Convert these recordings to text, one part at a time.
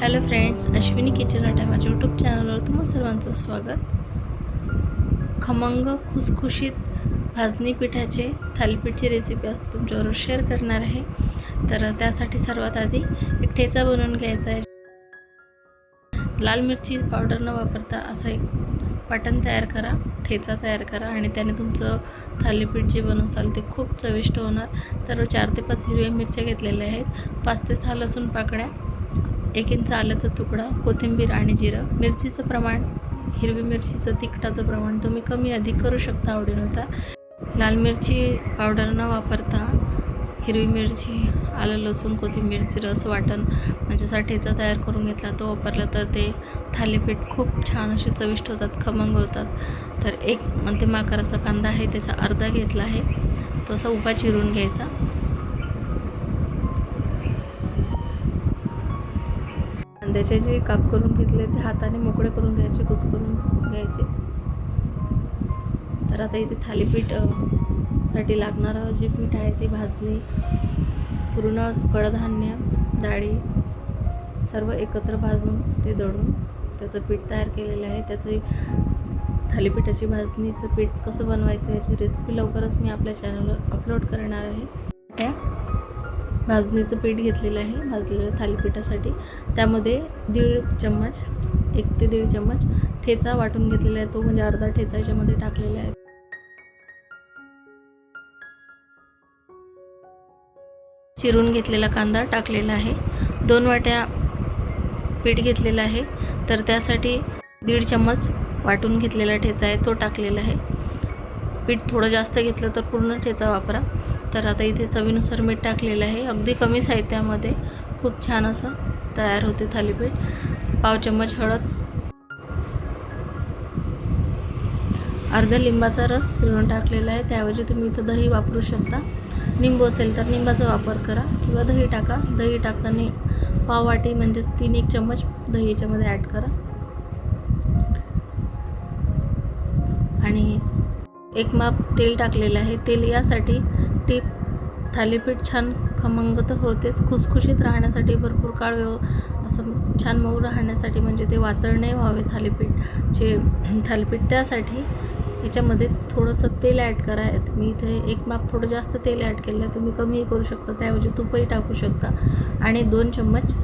Hello friends Ashwini kitchen अट आहे माझ्या यूट्यूब चॅनलवर तुम्हा सर्वांचं स्वागत. खमंग खुसखुशीत भाजणी पिठाचे थालीपीठची रेसिपी आज तुमच्याबरोबर शेअर करणार आहे. तर त्यासाठी सर्वात आधी एक ठेचा बनवून घ्यायचा आहे. लाल मिरची पावडर न वापरता असं एक वाटण तयार करा ठेचा तयार करा आणि त्याने तुमचं थालीपीठ जे बनवसाल ते खूप चविष्ट होणार. तर चार ते पाच हिरव्या मिरच्या घेतलेल्या आहेत. पाच ते सहा लसूण पाकळ्या. एक इंच आल्याचा तुकडा कोथिंबीर आणि जिरं मिरचीचं प्रमाण हिरवी मिरचीचं तिखटाचं प्रमाण तुम्ही कमी अधिक करू शकता आवडीनुसार. लाल मिरची पावडर न वापरता हिरवी मिरची आलं लसूण कोथिंबीर जिरं असं वाटण म्हणजे तयार करून घेतला तो वापरला तर ते थालीपीठ खूप छान असे चविष्ट होतात खमंग होतात. तर एक मध्यम आकाराचा कांदा आहे त्याचा अर्धा घेतला आहे. तो असा उभा चिरून घ्यायचा. कांद्याचे जे काप करून घेतले ते हाताने मोकळे करून घ्यायचे कुचकरून घ्यायचे. तर आता इथे थालीपीठसाठी लागणारं जे पीठ आहे ते भाजले. पूर्ण कडधान्य डाळी सर्व एकत्र भाजून ते दळून त्याचं पीठ तयार केलेलं आहे. त्याचं थालीपीठाची भाजणीचं पीठ कसं बनवायचं याची रेसिपी लवकरच मी आपल्या चॅनलवर अपलोड करणार आहे. त्या भाजणीचं पीठ घेतलेलं आहे भाजलेलं थालीपीठासाठी. त्यामध्ये दीड चम्मच एक ते दीड चम्मच ठेचा वाटून घेतलेला आहे तो म्हणजे अर्धा ठेचा याच्यामध्ये टाकलेला आहे. चिरून घेतलेला कांदा टाकलेला आहे. दोन वाट्या पीठ घेतलेलं आहे. तर त्यासाठी दीड चम्मच वाटून घेतलेला ठेचा आहे तो टाकलेला आहे. पीठ थोडं जास्त घेतलं तर पूर्ण ठेचा वापरा. तर आता इथे चवीनुसार मीठ टाकलेलं आहे. अगदी कमी साहित्यामध्ये खूप छान असं तयार होते थालीपीठ. पाव चम्मच हळद. अर्ध्या लिंबाचा रस पिळून टाकलेला आहे. त्याऐवजी तुम्ही इथं दही वापरू शकता. निंबू असेल तर निंबाचा वापर करा किंवा दही टाका. दही टाकताना पाव वाटी म्हणजेच तीन एक चम्मच दही याच्यामध्ये ॲड करा आणि एक माप तेल टाकलेलं आहे. तेल यासाठी टीप थालीपीठ छान खमंग तर होतेच. खुसखुशीत राहण्यासाठी भरपूर काळ व्यव असं छान मऊ राहण्यासाठी म्हणजे ते वातळ नाही व्हावे थालीपीठचे थालीपीठ त्यासाठी याच्यामध्ये थोडंसं तेल ॲड करा. मी इथे एक माप थोडं जास्त तेल ॲड केलं आहे तुम्ही कमीही करू शकता. त्याऐवजी तुपही टाकू शकता. आणि दोन चम्मच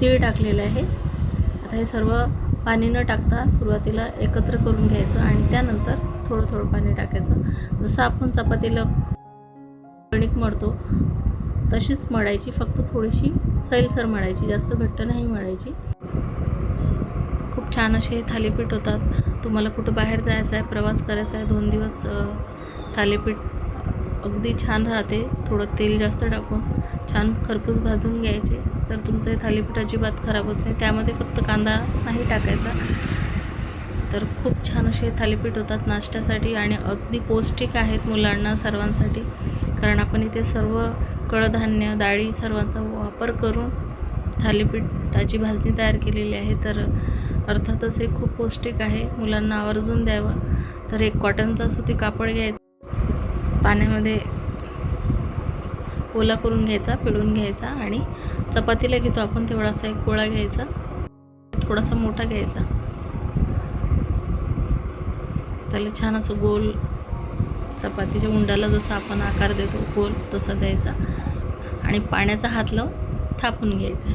तीळ टाकलेलं आहे. आता हे सर्व पाणी न टाकता सुरुवातीला एकत्र करून घ्यायचं आणि त्यानंतर थोडं थोडं पाणी टाकायचं. जसं आपण चपातीला कणिक मळतो तशीच मळायची. फक्त थोडीशी सैलसर मळायची. जास्त घट्ट नाही मळायची. खूप छान असे थालीपीठ होतात. तुम्हाला कुठं बाहेर जायचं आहे प्रवास करायचा आहे दोन दिवस थालीपीठ अगदी छान राहते. थोडं तेल जास्त टाकून छान खरपूस भाजून घ्यायचे. तर तुमचं थालीपीठ अजिबात खराब होत नाही. त्यामध्ये फक्त कांदा नाही टाकायचा. तर खूप छान असे थालीपीठ होतात नाश्त्यासाठी आणि अगदी पौष्टिक आहेत मुलांना सर्वांसाठी. कारण आपण इथे सर्व कडधान्य डाळी सर्वांचा वापर करून थालीपीठाची भाजणी तयार केलेली आहे. तर अर्थातच हे खूप पौष्टिक आहे. मुलांना आवर्जून द्यावं. तर एक कॉटनचा सुती कापड घ्यायचा. पाण्यामध्ये ओला करून घ्यायचा पिळून घ्यायचा आणि चपातीला घेतो आपण तेवढासा एक गोळा घ्यायचा. थोडासा मोठा घ्यायचा. त्याला छान असं गोल चपातीच्या उंडाला जसा आपण आकार देतो गोल तसा द्यायचा. आणि पाण्याचा हात लावून थापून घ्यायचा.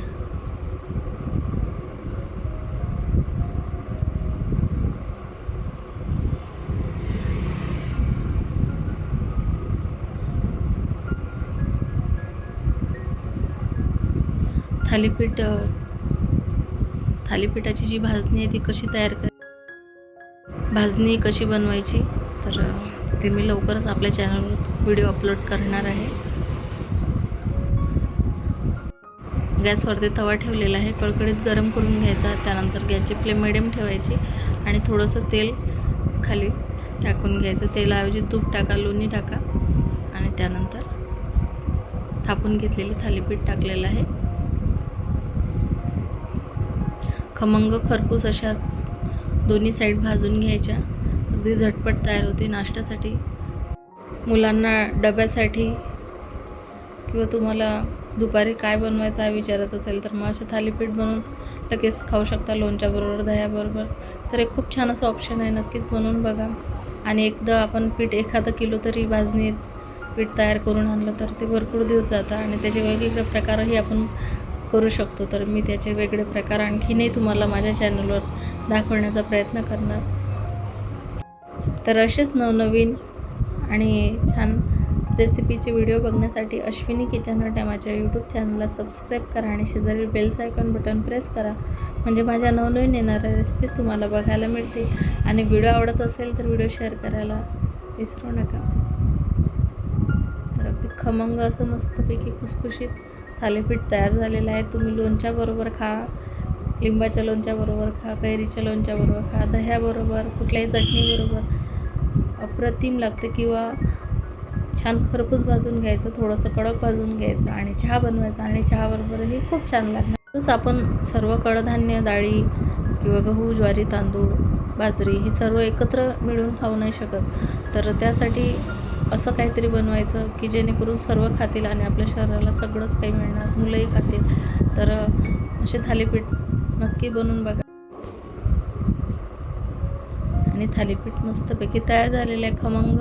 थालीपीठ थालीपीठाची जी भाजणी आहे ती कशी तयार कर भाजणी कशी बनवायची तर ते मी लवकरच आपल्या चॅनलवर व्हिडिओ अपलोड करणार आहे. गॅसवरती तवा ठेवलेला आहे कळकळीत गरम करून घ्यायचा त्यानंतर गॅसची फ्लेम मिडियम ठेवायची आणि थोडंसं तेल खाली टाकून घ्यायचं. तेलाऐवजी तूप टाका लोणी टाका आणि त्यानंतर थापून घेतलेली थालीपीठ टाकलेलं आहे. खमंग खरपूस अशा दोन्ही साईड भाजून घ्यायच्या. अगदी झटपट तयार होते नाश्त्यासाठी. मुलांना डब्यासाठी किंवा तुम्हाला दुपारी काय बनवायचं हा विचारत असेल तर मग असं थालीपीठ बनवून लगेच खाऊ शकता लोणच्याबरोबर दह्याबरोबर. तर हे खूप छान असं ऑप्शन आहे. नक्कीच बनवून बघा. आणि एकदा आपण पीठ एखादं किलो तरी भाजणीत पीठ तयार करून आणलं तर ते भरपूर दिवस जातं आणि त्याचे वेगवेगळे प्रकारही आपण करू शकतो. तर मी त्याचे वेगळे प्रकार आणखीनही तुम्हाला माझ्या चॅनलवर दाखवण्याचा प्रयत्न करणार. तर असेच नवनवीन आणि छान रेसिपीचे व्हिडिओ बघण्यासाठी अश्विनी किचन हट या माझ्या यूट्यूब चॅनलला सबस्क्राईब करा आणि शेजारील बेलचं आयकॉन बटन प्रेस करा. म्हणजे माझ्या नवनवीन येणाऱ्या रेसिपीज तुम्हाला बघायला मिळतील. आणि व्हिडिओ आवडत असेल तर व्हिडिओ शेअर करायला विसरू नका. तर अगदी खमंग असं मस्तपैकी खुसखुशीत थालीपीठ तयार झालेलं आहे. तुम्ही लोणच्याबरोबर खा. लिंबाच्या लोणच्याबरोबर खा कैरीच्या लोणच्याबरोबर खा दह्याबरोबर कुठल्याही चटणीबरोबर अप्रतिम लागते किंवा छान खरपूस भाजून घ्यायचं थोडंसं कडक भाजून घ्यायचं आणि चहा बनवायचा आणि चहाबरोबरही खूप छान लागणार. तसं आपण सर्व कडधान्य डाळी किंवा गहू ज्वारी तांदूळ बाजरी हे सर्व एकत्र मिळून खाऊ नाही शकत. तर त्यासाठी असं काहीतरी बनवायचं की जेणेकरून सर्व खातील आणि आपल्या शरीराला सगळंच काही मिळणार. मुलंही खातील. तर असे थालीपीठ नक्की बनवून बघा. आणि थालीपीठ मस्तपैकी तयार झालेलं आहे खमंग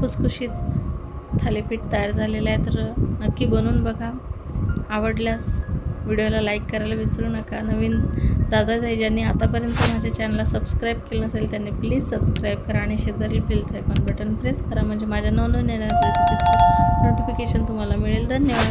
खुसखुशीत थालीपीठ तयार झालेलं आहे. तर नक्की बनवून बघा. आवडल्यास व्हिडिओला लाईक करायला विसरू नका. नवीन दादा ताई ज्यांनी आतापर्यंत माझ्या चॅनलला सबस्क्राईब केलं नसेल त्यांनी प्लीज सबस्क्राईब करा आणि शेजारी बेलचं आयकॉन बटन प्रेस करा. म्हणजे माझ्या नवनवीन येणाऱ्या रेसिपीचं नोटिफिकेशन तुम्हाला मिळेल. धन्यवाद.